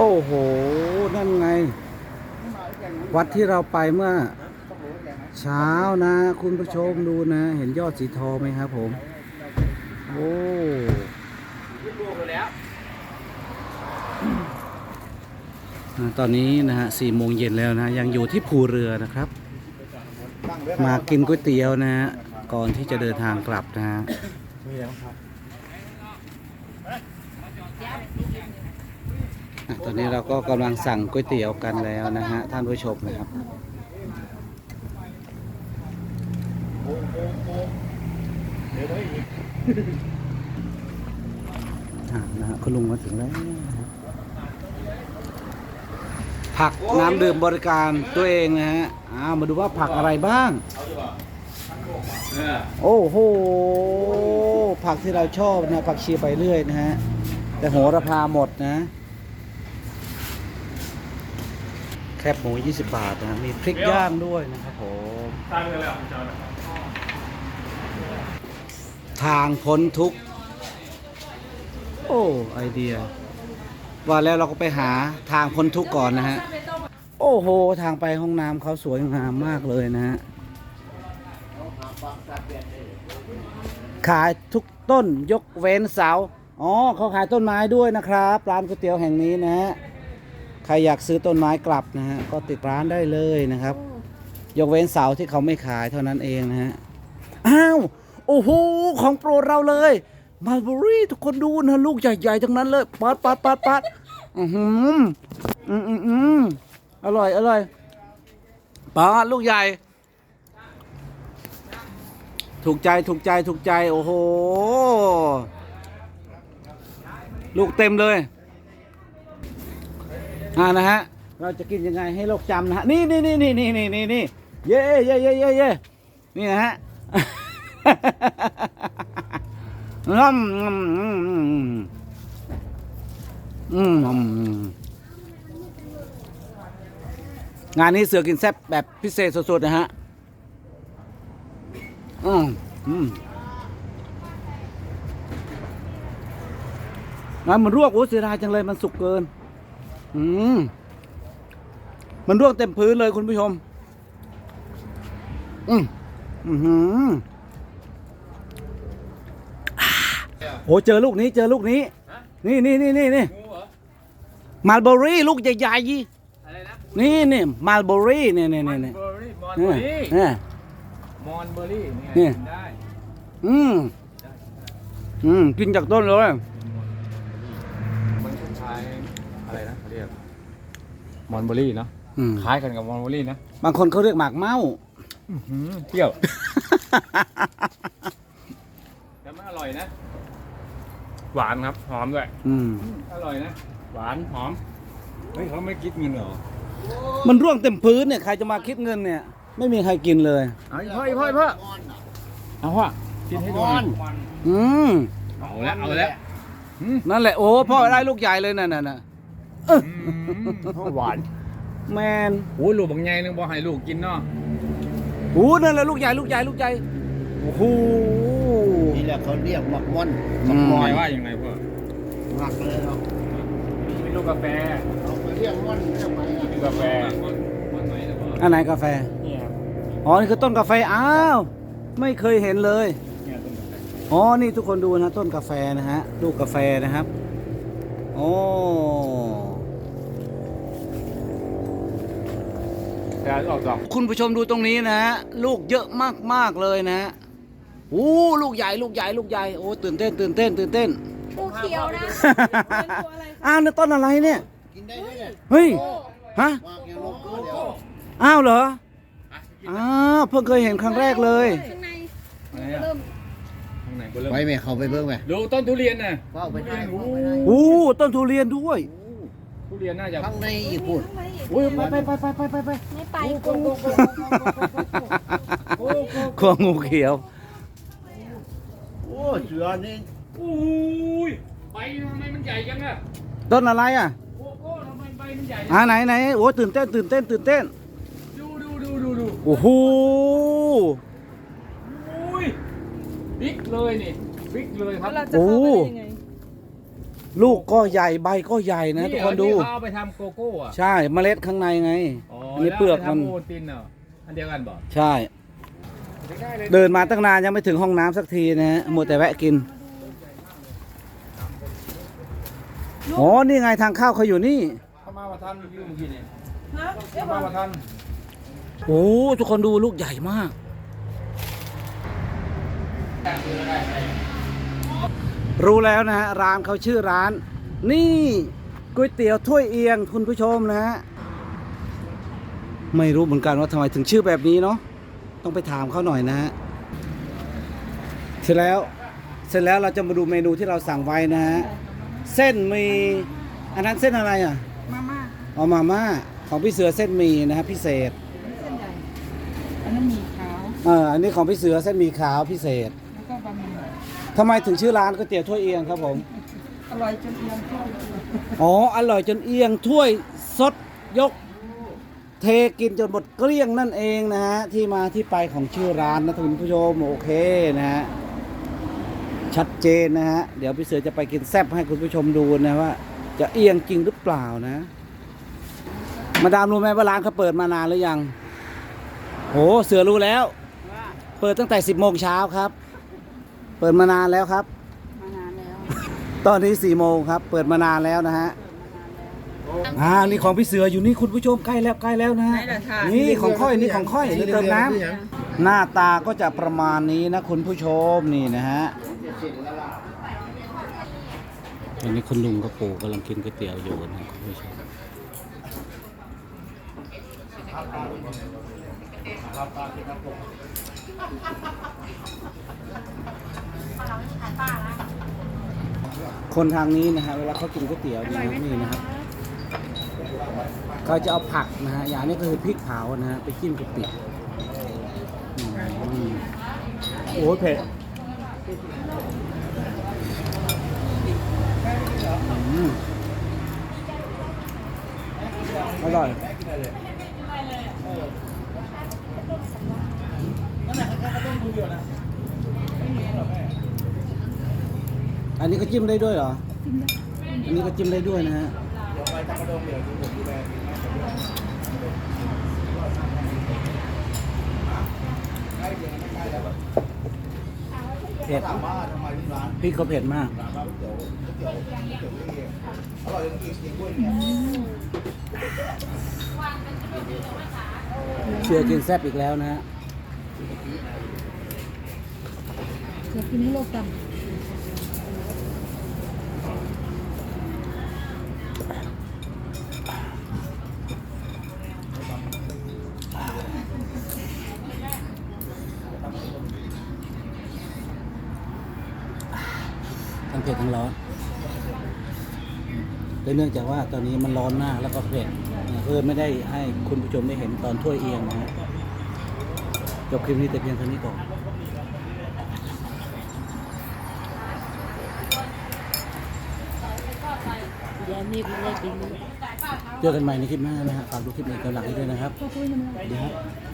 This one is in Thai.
โอ้โห นั่นไง วัดที่เราไปเมื่อ เช้านะ คุณผู้ชมดูนะ เห็นยอดสีทองไหมครับผม โอ้ตอนนี้นะฮะสี่โมงเย็นแล้วนะ ยังอยู่ที่ภูเรือนะครับ มากินก๋วยเตี๋ยวนะฮะ ก่อนที่จะเดินทางกลับนะฮะ อะตอนนี้เราก็กำลังสั่งก๋วยเตี๋ยวกันแล้วนะฮะท่านผู้ชมนะครับอะนะฮะคุณลุงมาถึงแล้ว ผักน้ำดื่มบริการตัวเองนะฮะอ้าวมาดูว่าผักอะไรบ้าง โอ้โห ผักที่เราชอบนะผักชีไปเรื่อยนะฮะ แต่โหระพาหมดนะ แคบหมู 20 บาทนะมีพริกย่างด้วยนะครับผมทางพ้นทุกข์โอ้ไอเดีย ว่าแล้วเราก็ไปหาทางพ้นทุกข์ก่อนนะฮะ โอ้โห ทางไปห้องน้ำเขาสวยงามมากเลยนะฮะ ขายทุกต้นยกเว้นเสา อ๋อเขาขายต้นไม้ด้วยนะครับ ร้านก๋วยเตี๋ยวแห่งนี้นะฮะ ใครอยากซื้อต้นไม้กลับนะฮะก็ติดร้านได้เลยนะครับ ยกเว้นเสาที่เขาไม่ขายเท่านั้นเองนะฮะอ้าวโอ้โหของโปรดเราเลยมาร์บรี่ทุกคนดูนะลูกใหญ่ๆทั้งนั้นเลยปัดปัดปัดปัดอือหืออืมอืมอืมอร่อยอร่อยปาดลูกใหญ่ ถูกใจถูกใจถูกใจ โอ้โห ลูกเต็มเลย อ่านะฮะเราจะกินยังไงให้โลกจำนะฮะนี่นี่นี่นี่นี่นี่นี่นี่เย่เย่เย่เย่เย่นี่นะฮะอืมอืมอืมอืมงานนี้เสือกินแซ่บแบบพิเศษสุดๆนะฮะอืมอืมงานมันรวกโอ้เสียดายจังเลยมันสุกเกิน อืมมันร่วงเต็มพื้นเลยคุณผู้ชม อืมอือหืออ่าโอ้เจอลูกนี้เจอลูกนี้ นี่นี่นี่นี่นี่มาลเบอรี่ลูกใหญ่ๆยี่อะไรนะนี่นี่มาลเบอรี่นี่นี่มอนี่นนี่เบอร์รี่มอนเบอร์รี่เนี่ยมอนเบอร์รี่เนี่นี่ยกินได้ อืม อืม กินจากต้นเลย มันคล้ายๆ อะไรนะเขาเรียกมอนเบอร์รี่เนาะอืมคล้ายกันกับมอนเบอร์รี่นะบางคนเขาเรียกหมากเมาเปรี้ยวแต่มันอร่อยนะ หวานครับ หอมด้วยอืมอร่อยนะ หวานหอมเฮ้ยเขาไม่คิดเงินเหรอมันร่วงเต็มพื้นเนี่ยใครจะมาคิดเงินเนี่ย ไม่มีใครกินเลย เอาอีกพ่ออีกพ่ออีกพ่อเอาพ่อกินให้ดูหน่อยอืมเอาแล้วเอาแล้วอืมนั่นแหละโอ้พ่อได้ลูกใหญ่เลยน่ะน่ะน่ะ หวาน แมนโอ้ยลูกบางไงนึงบอกให้ลูกกินเนาะโอ้นั่นแหละลูกใหญ่ลูกใหญ่ลูกใหญ่โอ้โหนี่แหละเขาเรียกหมักม่อนอืมหมายว่ายังไงพ่อหมักเลยเนาะมีลูกกาแฟเขาไปเรียกม่อนเรียกไปอะลูกกาแฟอันไหนกาแฟเนี่ยอ๋อนี่คือต้นกาแฟอ้าวไม่เคยเห็นเลยเนี่ยต้นกาแฟอ๋อนี่ทุกคนดูนะต้นกาแฟนะฮะลูกกาแฟนะครับโอ้ แต่ออกดอกคุณผู้ชมดูตรงนี้นะฮะลูกเยอะมากๆเลยนะฮะโอ้ลูกใหญ่ลูกใหญ่ลูกใหญ่โอ้ตื่นเต้นตื่นเต้นตื่นเต้นปูเขียวนะอ้าวนี่ต้นอะไรเนี่ยกินได้ด้วยเนี่ยเฮ้ยฮะอ้าวเหรออ้าวเพิ่งเคยเห็นครั้งแรกเลยไปไหมเขาไปเบิ่งไหมดูต้นทุเรียนน่ะว้าวไปได้โอ้ต้นทุเรียนด้วย ทุเรียนน่าจะข้างในอีกพูดข้างในอีกอุ้ยไปไปไปไปไปไปไปไม่ไปปูเขียวครัวงูเขียว โอ้เสือนี่โอ้ยใบทำไมมันใหญ่จังอะต้นอะไรอะโอ้โหทำไมใบมันใหญ่อ่าไหนไหนโอ้ตื่นเต้นตื่นเต้นตื่นเต้นดูดูดูดูดูโอ้โหโอ้ยบิ๊กเลยนี่บิ๊กเลยครับเราจะเข้าไปได้ยังไง ลูกก็ใหญ่ใบก็ใหญ่นะทุกคนดู เขาเอาไปทำโกโก้อะใช่เมล็ดข้างในไง อ๋ออันนี้เปลือกมัน แล้วาไปทำโอตินเนาะอันเดียวกันบอกใช่ เดินมาตั้งนานยังไม่ถึงห้องน้ำสักทีนะฮะมัวแต่แวะกินอ๋อนี่ไงทางเข้าเขาอยู่นี่ เข้ามาประทันอยู่เมื่อกี้นี่ฮะเอ๊ะเข้ามาประทันโอ้ทุกคนดูลูกใหญ่มาก รู้แล้วนะฮะร้านเขาชื่อร้าน นี่ก๋วยเตี๋ยวถ้วยเอียงคุณผู้ชมนะฮะไม่รู้เหมือนกันว่าทำไมถึงชื่อแบบนี้เนาะต้องไปถามเขาหน่อยนะฮะเสร็จแล้วเสร็จแล้วเราจะมาดูเมนูที่เราสั่งไว้นะฮะเส้นมีอันนั้นเส้นอะไรอะมาม่าเอามาม่าของพี่เสือเส้นหมีนะครับพิเศษเส้นใหญ่อันนั้นหมีขาว เอออันนี้ของพี่เสือเส้นหมีขาวพิเศษแล้วก็บะหมี่ ทำไมถึงชื่อร้านก๋วยเตี๋ยวถ้วยเอียงครับผม อร่อยจนเอียงเข้าอ๋อ อร่อยจนเอียงถ้วยสดยก เทกินจนหมดเกลี้ยงนั่นเองนะฮะ ที่มาที่ไปของชื่อร้านนะคุณผู้ชมโอเคนะฮะ ชัดเจนนะฮะ เดี๋ยวพี่เสือจะไปกินแซบให้คุณผู้ชมดูนะว่า จะเอียงจริงหรือเปล่านะ มาดามรู้ไหมว่าร้านเขาเปิดมานานหรือยังโหเสือรู้แล้วว่าเปิดตั้งแต่ 10โมงเช้าครับ เปิดมานานแล้วครับ มานานแล้วตอนนี้4โมงครับ เปิดมานานแล้วนะฮะอ่านี่ของพี่เสืออยู่นี่คุณผู้ชมใกล้แล้วใกล้แล้วนะฮะไหนล่ะค่ะนี่ของค่อยนี่ของค่อยนี่เติมน้ำหน้าตาก็จะประมาณนี้นะคุณผู้ชมนี่นะฮะตอนนี้คุณลุงกับปู่กำลังกินก๋วยเตี๋ยวอยู่นะคุณผู้ชม คนทางนี้นะฮะเวลาเขากินก๋วยเตี๋ยวนี่นะนี่นะครับเขาจะเอาผักนะฮะอย่างนี้ก็คือพริกเผานะฮะไปจิ้มกับปิดอืมโอ้ยเผ็ดอืมอร่อย อันนี้ก็จิ้มได้ด้วยเหรออันนี้ก็จิ้มได้ด้วยนะฮะเผ็ดพริกก็เผ็ดมากเชื่อกินแซ่บอีกแล้วนะฮะเดี๋ยวกินให้โลกกัน ผ็ดทั้งร้อนและเนื่องจากว่าตอนนี้มันร้อนมากแล้วก็เผ็ดเพื่อไม่ได้ให้คุณผู้ชมได้เห็นตอนถ้วยเอียงนะจบคลิปนี้แต่เพียงเท่านี้ก่อนเดี๋ยวมีอะไรกินเจอกันใหม่ในคลิปหน้านะฮะฝากดูคลิปนี้กำลังด้วยนะครับเดี๋ยวครับ